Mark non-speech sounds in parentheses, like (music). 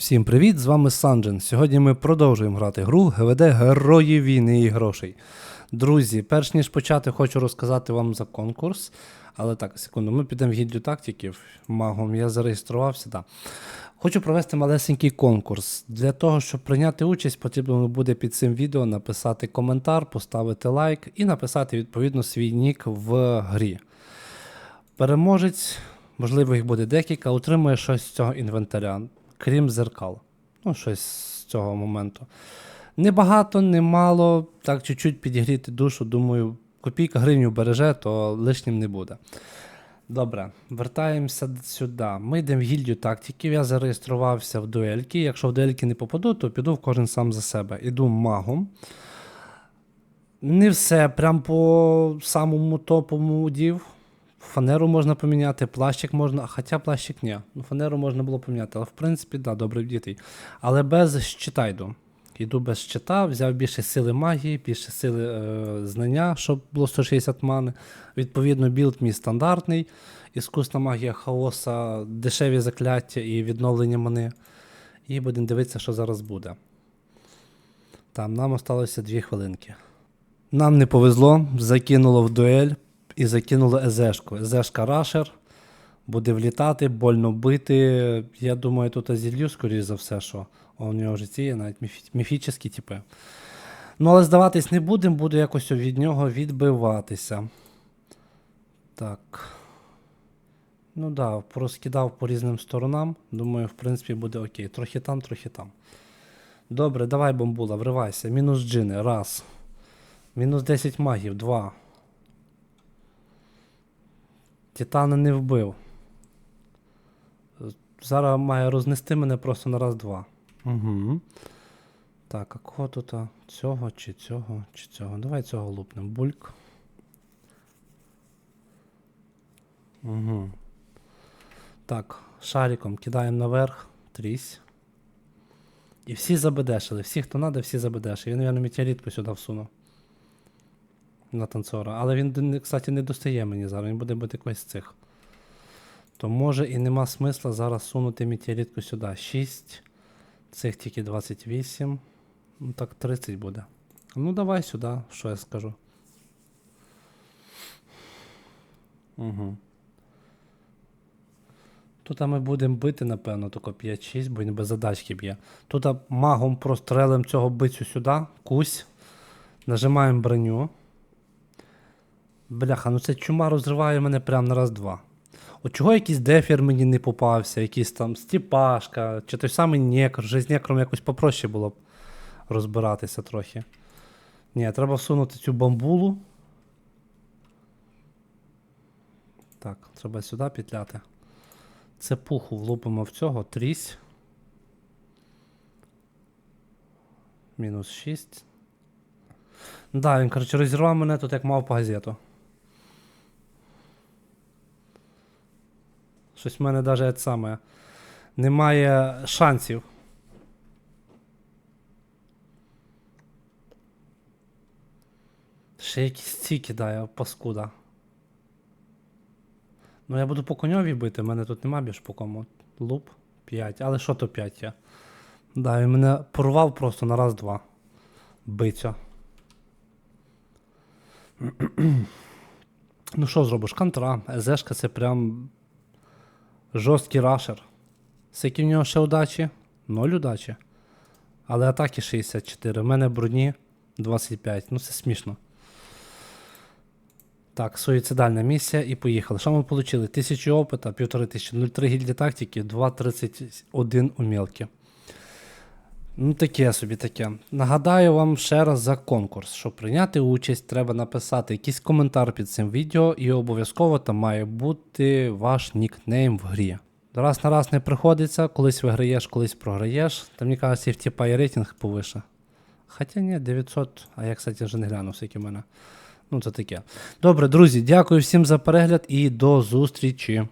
Всім привіт! З вами Санджен. Сьогодні ми продовжуємо грати гру ГВД Герої війни і грошей. Друзі, перш ніж почати, хочу розказати вам за конкурс. Але так, секунду, ми підемо в гільдію тактиків. Магом я зареєструвався. Да. Хочу провести малесенький конкурс. Для того, щоб прийняти участь, потрібно буде під цим відео написати коментар, поставити лайк і написати відповідно свій нік в грі. Переможець, можливо, їх буде декілька, отримує щось з цього інвентаря, крім зеркал. Ну, щось з цього моменту. Небагато, немало, так чуть-чуть підігріти душу. Думаю, копійка гривню береже, то лишнім не буде. Добре, вертаємося сюди. Ми йдемо в гільдію тактиків. Я зареєструвався в дуельки. Якщо в дуельки не попаду, то піду в кожен сам за себе. Іду магом. Не все, прям по самому топовому удів. Фанеру можна поміняти, плащик можна, хоча плащик ні. Ну, фанеру можна було поміняти, але в принципі, да, добре дітей. Але без щита йду. Йду без щита, взяв більше сили магії, більше сили е, знання, щоб було 160 мани. Відповідно, білд мій стандартний. Іскусна магія хаоса, дешеві закляття і відновлення мани. І будемо дивитися, що зараз буде. Там нам осталося 2 хвилинки. Нам не повезло, закинуло в дуель і закинуло езешку. Езешка рашер. Буде влітати, больно бити. Я думаю, тут азілью, скоріш за все, що у нього вже ці є навіть міфі... міфічні типи. Ну, але здаватись не будемо, буду якось від нього відбиватися. Так. Ну да, порозкидав по різним сторонам. Думаю, в принципі, буде окей. Трохи там, трохи там. Добре, давай, бомбула, вривайся. Мінус джини. Раз. Мінус 10 магів. Два. Титана не вбив. Зараз має рознести мене просто на раз-два. Угу. Так, а кого тут? Цього чи цього, чи цього? Давай цього лупнем. Бульк. Угу. Так, шариком кидаємо наверх. Трісь. І всі забедешили. Всі, хто треба, всі забедешили. Я, мабуть, метеоритку сюди всуну. На танцора. Але він, кстати, не достає мені зараз, він буде бити якось з цих. То може і нема смисла зараз сунути метеоритку сюди. 6. Цих тільки 28. Ну так 30 буде. Ну давай сюди, що я скажу. Угу. Тут ми будемо бити, напевно, тільки 5-6, бо він без задачки б'є. Тут магом прострелим цього бицю сюди, кусь. Нажимаємо броню. Бляха, ну це чума розриває мене прямо на раз-два. От чого якийсь дефір мені не попався, якийсь там стіпашка, чи той самий некр. Вже з некром якось попроще було б розбиратися трохи. Ні, треба всунути цю бамбулу. Так, треба сюди петляти. Це пуху влупимо в цього, трісь. Мінус 6. Да, він, коротше, розірвав мене тут як мав по газету. Щось в мене навіть саме немає шансів. Ще якісь ці кидає, паскуда. Ну я буду по коньові бити, в мене тут нема більш по кому. Луп 5. Але що то 5 є? Да, він мене порвав просто на раз-два. Биця. (clears throat) ну що зробиш? Контра. ЕЗшка це прям жорсткий рашер. Скільки в нього ще удачі? 0 удачі. Але атаки 64. У мене брудні 25. Ну це смішно. Так, суїцидальна місія і поїхали. Що ми отримали? 1000 опита, 1500, 0,3 гільді тактики, 2,31 умілки. Ну, таке собі таке. Нагадаю вам ще раз за конкурс. Щоб прийняти участь, треба написати якийсь коментар під цим відео, і обов'язково там має бути ваш нікнейм в грі. Раз на раз не приходиться, колись виграєш, колись програєш. Там, мені кажуть, в тіпа є рейтинг повише. Хоча ні, 900, а я, кстати, вже не глянув, скільки в мене. Ну, це таке. Добре, друзі, дякую всім за перегляд і до зустрічі.